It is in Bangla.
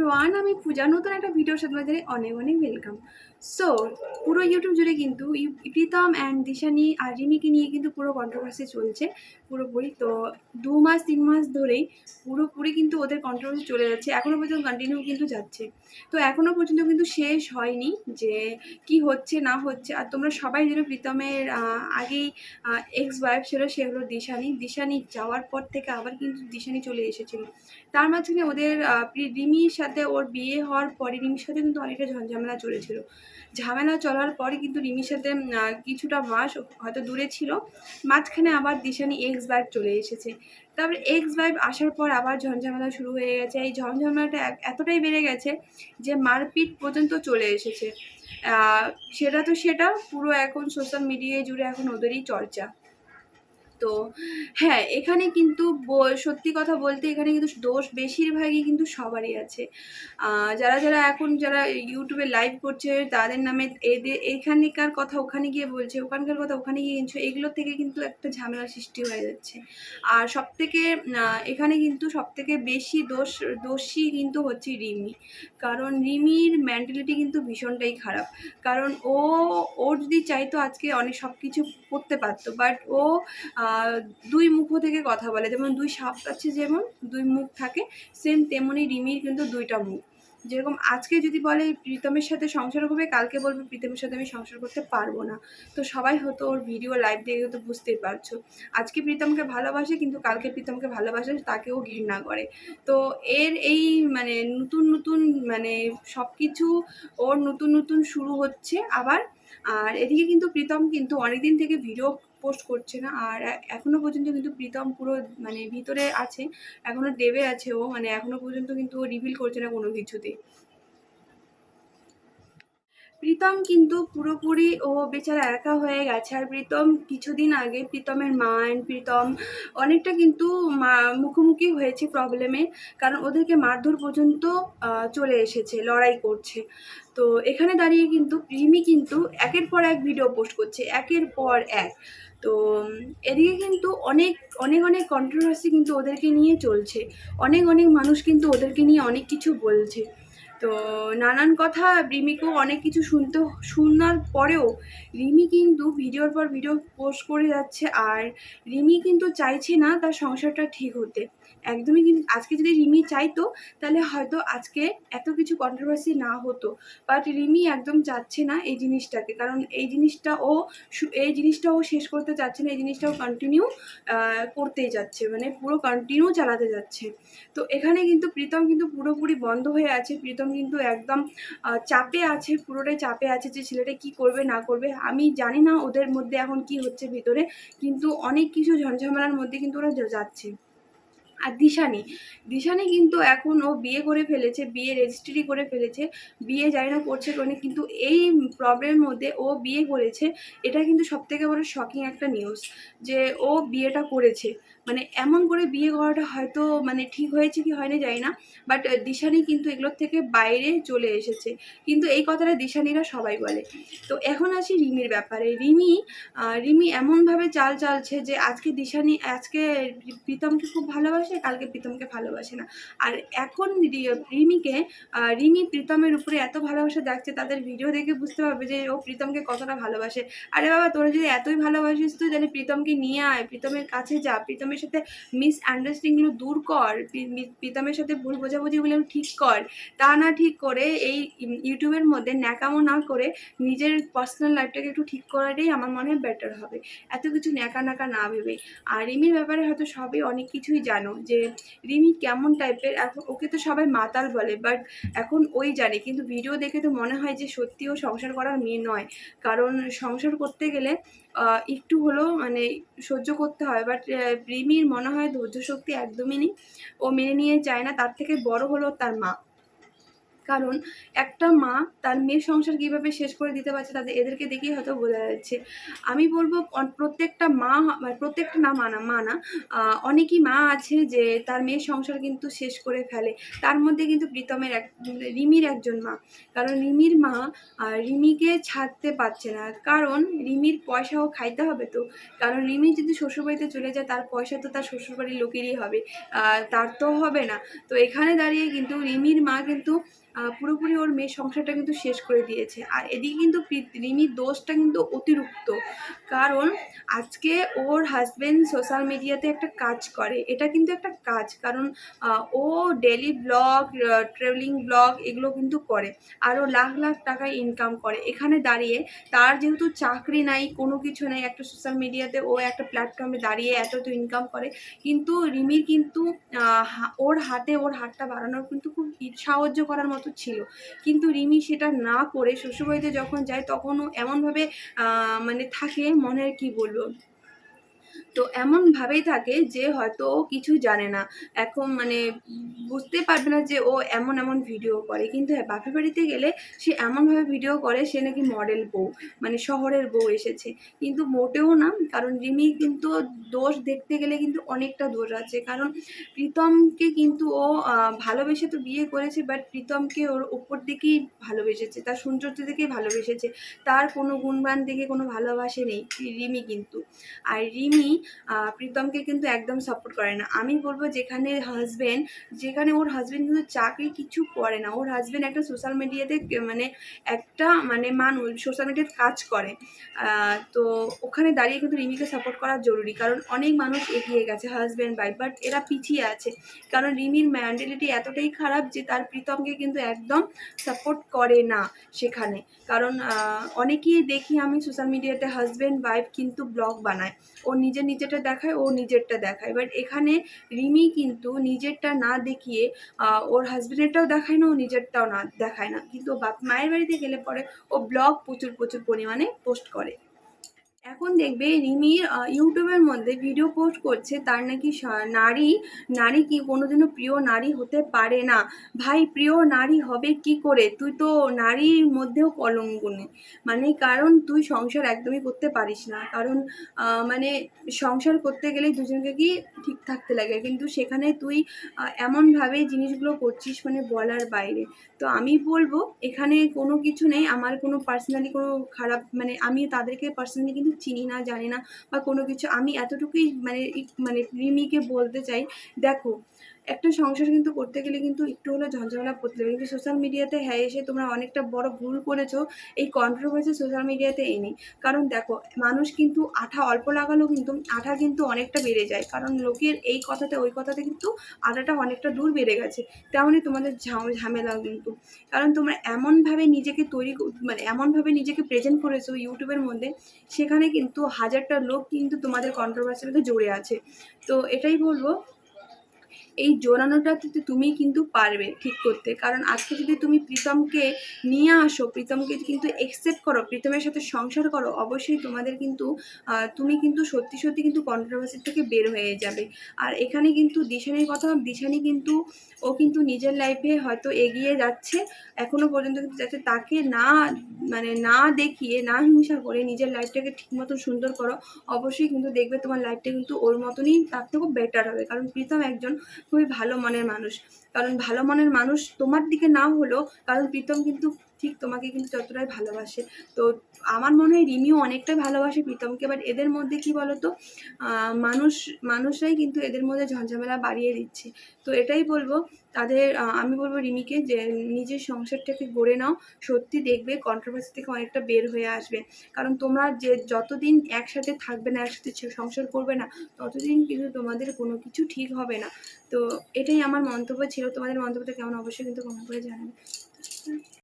এভরিওয়ান আমি পূজা নতুন একটা ভিডিওর সাথে অনেক অনেক ওয়েলকাম সো পুরো ইউটিউব জুড়ে কিন্তু প্রীতম অ্যান্ড দিশানি আর রিমিকে নিয়ে কিন্তু পুরো কন্ট্রোভার্সি চলছে পুরোপুরি। তো দু মাস, তিন মাস ধরেই পুরোপুরি কিন্তু ওদের কন্ট্রোভার্সি চলে যাচ্ছে। এখনও পর্যন্ত কন্টিনিউ কিন্তু যাচ্ছে। তো এখনও পর্যন্ত কিন্তু শেষ হয়নি যে কি হচ্ছে, না হচ্ছে। আর তোমরা সবাই যেন প্রীতমের আগেই এক্স ওয়াইফ ছিল, সে হলো দিশানি। দিশানি যাওয়ার পর থেকে আবার কিন্তু দিশানি চলে এসেছিল। তার মাঝখানে ওদের রিমির সাথে ওর বিয়ে হওয়ার পরে রিমির সাথে কিন্তু অনেকটা ঝঞ্ঝামেলা চলেছিল। ঝামেলা চলার পরে কিন্তু রিমির সাথে কিছুটা মাস হয়তো দূরে ছিল। মাঝখানে আবার দিশানি এক্স ভাইব চলে এসেছে। তারপর এক্স ভাইব আসার পর আবার ঝঞ্ঝামেলা শুরু হয়ে গেছে। এই ঝঞ্ঝামেলাটা এতটাই বেড়ে গেছে যে মারপিট পর্যন্ত চলে এসেছে। সেটা তো সেটা, পুরো এখন সোশ্যাল মিডিয়ায় জুড়ে এখন ওদেরই চর্চা। তো হ্যাঁ এখানে কিন্তু সত্যি কথা বলতে এখানে কিন্তু দোষ বেশিরভাগই কিন্তু সবারই আছে। যারা যারা এখন যারা ইউটিউবে লাইভ করছে, তাদের নামে এদের এখানকার কথা ওখানে গিয়ে বলছে, ওখানকার কথা ওখানে গিয়ে বলছে এগুলো থেকে কিন্তু একটা ঝামেলা সৃষ্টি হয়ে যাচ্ছে। আর সব থেকে এখানে কিন্তু সব থেকে বেশি দোষ, দোষী কিন্তু হচ্ছে রিমি। কারণ রিমির মেন্টালিটি কিন্তু ভীষণটাই খারাপ। কারণ ও ও যদি চাইতো আজকে অনেক সব কিছু করতে পারতো বাট ও দুই মুখ থেকে কথা বলে। যেমন দুই সাপ আছে যেমন, দুই মুখ থাকে সেম তেমনই রিমির কিন্তু দুইটা মুখ। যেরকম আজকে যদি বলে প্রীতমের সাথে সংসার করবে কালকে বলবে প্রীতমের সাথে আমি সংসার করতে পারব না। তো সবাই হয়তো ওর ভিডিও লাইভ দেখে তো বুঝতেই পারছ। আজকে প্রীতমকে ভালোবাসে, কিন্তু কালকে প্রীতমকে ভালোবাসে, তাকেও ঘৃণা করে। তো এর এই মানে নতুন নতুন মানে সব কিছু ওর নতুন নতুন শুরু হচ্ছে আবার। আর এদিকে কিন্তু প্রীতম কিন্তু অনেকদিন থেকে ভিডিও পোস্ট করছে না। আর এখনও এখনও পর্যন্ত কিন্তু প্রীতম পুরো মানে ভিতরে আছে, এখনও দেবে আছে ও মানে এখনও পর্যন্ত কিন্তু ও রিভিল করছে না কোনো কিছুতে প্রীতম কিন্তু পুরোপুরি ও বেচারা একা হয়ে গেছে। আর প্রীতম কিছুদিন আগে প্রীতমের মা অ্যান্ড প্রীতম অনেকটা কিন্তু মুখোমুখি হয়েছে প্রবলেমে কারণ ওদেরকে মারধর পর্যন্ত চলে এসেছে, লড়াই করছে। তো এখানে দাঁড়িয়ে কিন্তু রিমি কিন্তু একের পর এক ভিডিও পোস্ট করছে, একের পর এক। তো, এদিকে কিন্তু অনেক অনেক অনেক কন্ট্রোভার্সি কিন্তু ওদেরকে নিয়ে চলছে। অনেক অনেক মানুষ কিন্তু ওদেরকে নিয়ে অনেক কিছু বলছে। তো নানান কথা রিমিকেও অনেক কিছু শুনতে, শোনার পরেও রিমি কিন্তু ভিডিওর পর ভিডিও পোস্ট করে যাচ্ছে আর রিমি কিন্তু চাইছে না তার সংসারটা ঠিক হতে। একদমই কিন্তু আজকে যদি রিমি চাইতো, তাহলে হয়তো আজকে এত কিছু কন্ট্রোভার্সি না হতো। বাট রিমি একদম চাচ্ছে না এই জিনিসটাকে। কারণ এই জিনিসটা ও এই জিনিসটা ও শেষ করতে চাচ্ছে না, এই জিনিসটাও কন্টিনিউ করতেই যাচ্ছে। মানে পুরো কন্টিনিউ চালাতে যাচ্ছে। তো এখানে কিন্তু প্রীতম কিন্তু পুরোপুরি বন্ধ হয়ে আছে। প্রীতম কিন্তু একদম চাপে আছে, পুরোটাই চাপে আছে যে ছেলেটা কি করবে, না করবে। আমি জানি না ওদের মধ্যে এখন কি হচ্ছে ভিতরে, কিন্তু অনেক কিছু ঝঞ্ঝামেলার মধ্যে কিন্তু ওরা যাচ্ছে। আর দিশানি। দিশানি কিন্তু এখন ও বিয়ে করে ফেলেছে, বিয়ে রেজিস্ট্রি করে ফেলেছে, বিয়ে জানি না করছে কোনে কিন্তু এই প্রবলেমের মধ্যে ও বিয়ে করেছে, এটা কিন্তু সব থেকে বড় শকিং একটা নিউজ যে ও বিয়েটা করেছে। মানে এমন করে বিয়ে করাটা হয়তো মানে ঠিক হয়েছে কি হয়নি জানি না বাট দিশানি কিন্তু এগুলোর থেকে বাইরে চলে এসেছে। কিন্তু এই কথাটা দিশানিরা সবাই বলে। তো এখন আসি রিমির ব্যাপারে। রিমি রিমি এমনভাবে চাল চালছে যে আজকে দিশানি, আজকে প্রীতমকে খুব ভালোবাসে কালকে প্রীতমকে ভালোবাসে না। আর এখন রিমিকে রিমি প্রীতমের উপরে এত ভালোবাসা দেখছে, তাদের ভিডিও দেখে বুঝতে পারবে যে ও প্রীতমকে কতটা ভালোবাসে। আরে বাবা, তোরা যদি এতই ভালোবাসিস তুই তাহলে প্রীতমকে নিয়ে আয়, প্রীতমের কাছে যা, প্রীতমের সাথে মিস আন্ডারস্ট্যান্ডিংগুলো দূর কর প্রীতমের সাথে ভুল বোঝাবুঝিগুলো ঠিক কর। তা না ঠিক করে এই ইউটিউবের মধ্যে ন্যাকামো না করে নিজের পার্সোনাল লাইফটাকে একটু ঠিক করাটাই আমার মনে হয় বেটার হবে। এত কিছু ন্যাকা ন্যাকা না ভেবে। আর রিমির ব্যাপারে হয়তো সবই অনেক কিছুই জানো। যে রিমি কেমন টাইপের এখন ওকে তো সবাই মাতাল বলে বাট এখন ওই জানে। কিন্তু ভিডিও দেখে তো মনে হয় যে সত্যি ও সংসার করার মেয়ে নয়। কারণ সংসার করতে গেলে একটু হলেও মানে সহ্য করতে হয়। বাট রিমির মনে হয় ধৈর্য শক্তি একদমই নেই। ও মেনে নিয়ে চায় না, তার থেকে বড় হলো তার মা। কারণ একটা মা তার মেয়ের সংসার কীভাবে শেষ করে দিতে পারছে তাদের, এদেরকে দেখেই হয়তো বোঝা যাচ্ছে। আমি বলব প্রত্যেকটা মা মানে প্রত্যেকটা না মানা মা না অনেকই মা আছে যে তার মেয়ের সংসার কিন্তু শেষ করে ফেলে। তার মধ্যে কিন্তু প্রীতমের এক, রিমির একজন মা। কারণ রিমির মা রিমিকে ছাড়তে পারছে না। কারণ রিমির পয়সাও খাইতে হবে তো। কারণ রিমি যদি শ্বশুরবাড়িতে চলে যায়, তার পয়সা তো তার শ্বশুরবাড়ির লোকেরই হবে। তার তো হবে না। তো এখানে দাঁড়িয়ে কিন্তু রিমির মা কিন্তু পুরোপুরি ওর মেয়ের সংসারটা কিন্তু শেষ করে দিয়েছে। আর এদিকে কিন্তু রিমির দোষটা কিন্তু অতিরিক্ত। কারণ আজকে ওর হাজব্যান্ড সোশ্যাল মিডিয়াতে একটা কাজ করে। এটা কিন্তু একটা কাজ। কারণ ও ডেলি ব্লগ ট্রাভেলিং ব্লগ এগুলো কিন্তু করে। আর ও লাখ লাখ টাকা ইনকাম করে। এখানে দাঁড়িয়ে তার যেহেতু চাকরি নাই, কোনো কিছু নাই, একটা সোশ্যাল মিডিয়াতে ও একটা প্ল্যাটফর্মে দাঁড়িয়ে এত তো ইনকাম করে। কিন্তু রিমির কিন্তু ওর হাতে, ওর হাতটা বাড়ানোর কিন্তু খুব সাহায্য করার মতো ছিল। কিন্তু রিমি সেটা না করে শ্বশুরবাড়িতে যখন যায় তখনও এমনভাবে মানে থাকে মনের, কি বলব? তো এমনভাবেই থাকে যে হয়তো ও কিছু জানে না। এখন মানে বুঝতে পারবে না যে ও এমন এমন ভিডিও করে। কিন্তু হ্যাঁ বাপের বাড়িতে গেলে সে এমনভাবে ভিডিও করে সে নাকি মডেল বউ মানে শহরের বউ এসেছে। কিন্তু মোটেও না, কারণ রিমি কিন্তু দোষ দেখতে গেলে কিন্তু অনেকটা দোষ আছে। কারণ প্রীতমকে কিন্তু ও ভালোবেসে তো বিয়ে করেছে বাট প্রীতমকে ওর উপর দিকেই ভালোবেসেছে, তার সৌন্দর্য দেখেই ভালোবেসেছে। তার কোনো গুণবান দেখে কোনো ভালোবাসে নেই রিমি কিন্তু। আর রিমি প্রীতমকে কিন্তু একদম সাপোর্ট করে না। আমি বলব যেখানে হাজবেন্ড যেখানে ওর হাজব্যান্ড কিন্তু চাকরি কিছু করে না। ওর হাজব্যান্ড একটা সোশ্যাল মিডিয়াতে মানে একটা মানে মানুষ সোশ্যাল মিডিয়াতে কাজ করে। তো ওখানে দাঁড়িয়ে কিন্তু রিমিকে সাপোর্ট করা জরুরি। কারণ অনেক মানুষ এগিয়ে গেছে হাজব্যান্ড ওয়াইফ বাট এরা পিছিয়ে আছে। কারণ রিমির মেন্টালিটি এতটাই খারাপ যে তার প্রীতমকে কিন্তু একদম সাপোর্ট করে না সেখানে। কারণ অনেকেই দেখি আমি সোশ্যাল মিডিয়াতে হাজব্যান্ড ওয়াইফ কিন্তু ব্লগ বানায়। ও নিজের নিজেরটা দেখায়, ও নিজেরটা দেখায়। বাট এখানে রিমি কিন্তু নিজেরটা না দেখিয়ে ওর হাজব্যান্ডেরটাও দেখায় না, ও নিজেরটাও না দেখায় না। কিন্তু বাপ মায়ের বাড়িতে গেলে পরে ও ব্লগ প্রচুর প্রচুর পরিমাণে পোস্ট করে। এখন দেখবে রিমির ইউটিউবের মধ্যে ভিডিও পোস্ট করছে তার নাকি নারী নারী কি কোনোদিনও প্রিয় নারী হতে পারে না। ভাই, প্রিয় নারী হবে কি করে? তুই তো নারীর মধ্যেও কলঙ্ক নেই। মানে কারণ তুই সংসার একদমই করতে পারিস না। কারণ মানে সংসার করতে গেলে দুজনকে কি ঠিক থাকতে লাগে। কিন্তু সেখানে তুই এমনভাবে জিনিসগুলো করছিস মানে বলার বাইরে। তো আমি বলব, এখানে কোনো কিছু নেই। আমার কোনো পার্সোনালি কোনো খারাপ মানে আমি তাদেরকে পার্সোনালি কিন্তু চিনি না, জানি না, বা কোনো কিছু। আমি এতটুকুই মানে মানে রিমিকে বলতে চাই, দেখো একটা সংসার কিন্তু করতে গেলে কিন্তু একটু হলেও ঝঞ্ঝামেলা করতে হবে। কিন্তু সোশ্যাল মিডিয়াতে হ্যাঁ এসে তোমরা অনেকটা বড় ভুল করেছ। এই কন্ট্রোভার্সি সোশ্যাল মিডিয়াতে এনে কারণ দেখো, মানুষ কিন্তু আঠা অল্প লাগালেও কিন্তু আঠা কিন্তু অনেকটা বেড়ে যায়। কারণ লোকের এই কথাতে, ওই কথাতে কিন্তু আঠাটা অনেকটা দূর বেড়ে গেছে। তেমনই তোমাদের ঝাম- ঝামেলাও কিন্তু। কারণ তোমরা এমনভাবে নিজেকে তৈরি মানে এমনভাবে নিজেকে প্রেজেন্ট করেছ ইউটিউবের মধ্যে, সেখানে কিন্তু হাজারটা লোক কিন্তু তোমাদের কন্ট্রোভার্সির মধ্যে জড়ে আছে। তো এটাই বলব এই জোরানোটাতে তো তুমি কিন্তু পারবে ঠিক করতে। কারণ আজকে যদি তুমি প্রীতমকে নিয়ে আসো, প্রীতমকে কিন্তু একসেপ্ট করো, প্রীতমের সাথে সংসার করো, অবশ্যই তোমাদের কিন্তু তুমি কিন্তু সত্যি সত্যি কিন্তু কন্ট্রোভার্সি থেকে বের হয়ে যাবে। আর এখানে কিন্তু দিশানির কথা, দিশানি কিন্তু, ও কিন্তু নিজের লাইফে হয়তো এগিয়ে যাচ্ছে, এখনও পর্যন্ত কিন্তু যাতে তাকে না মানে না দেখিয়ে, না হিংসা করে নিজের লাইফটাকে ঠিক মতো সুন্দর করো, অবশ্যই কিন্তু দেখবে তোমার লাইফটা কিন্তু ওর মতনই তার থেকেও বেটার হবে। কারণ প্রীতম একজন খুবই ভালো মনের মানুষ। কারণ ভালো মনের মানুষ তোমার দিকে না হলেও কারণ প্রীতম কিন্তু ঠিক তোমাকে কিন্তু যতটাই ভালোবাসে। তো আমার মনে হয় রিমিও অনেকটাই ভালোবাসে প্রীতমকে বাট এদের মধ্যে কি বলতো? মানুষ, মানুষরাই কিন্তু এদের মধ্যে ঝঞ্ঝামেলা বাড়িয়ে দিচ্ছে। তো এটাই বলব, তাদের আমি বলব রিমিকে যে নিজের সংসারটাকে গড়ে নাও, সত্যি দেখবে কন্ট্রোভার্সি থেকে অনেকটা বের হয়ে আসবে। কারণ তোমরা যে যতদিন একসাথে থাকবে না, একসাথে সংসার করবে না, ততদিন কিন্তু তোমাদের কোনো কিছু ঠিক হবে না। তো এটাই আমার মন্তব্য ছিল। তোমাদের মন্তব্যটা কেমন? অবশ্যই কিন্তু কমেন্ট করে জানাবে।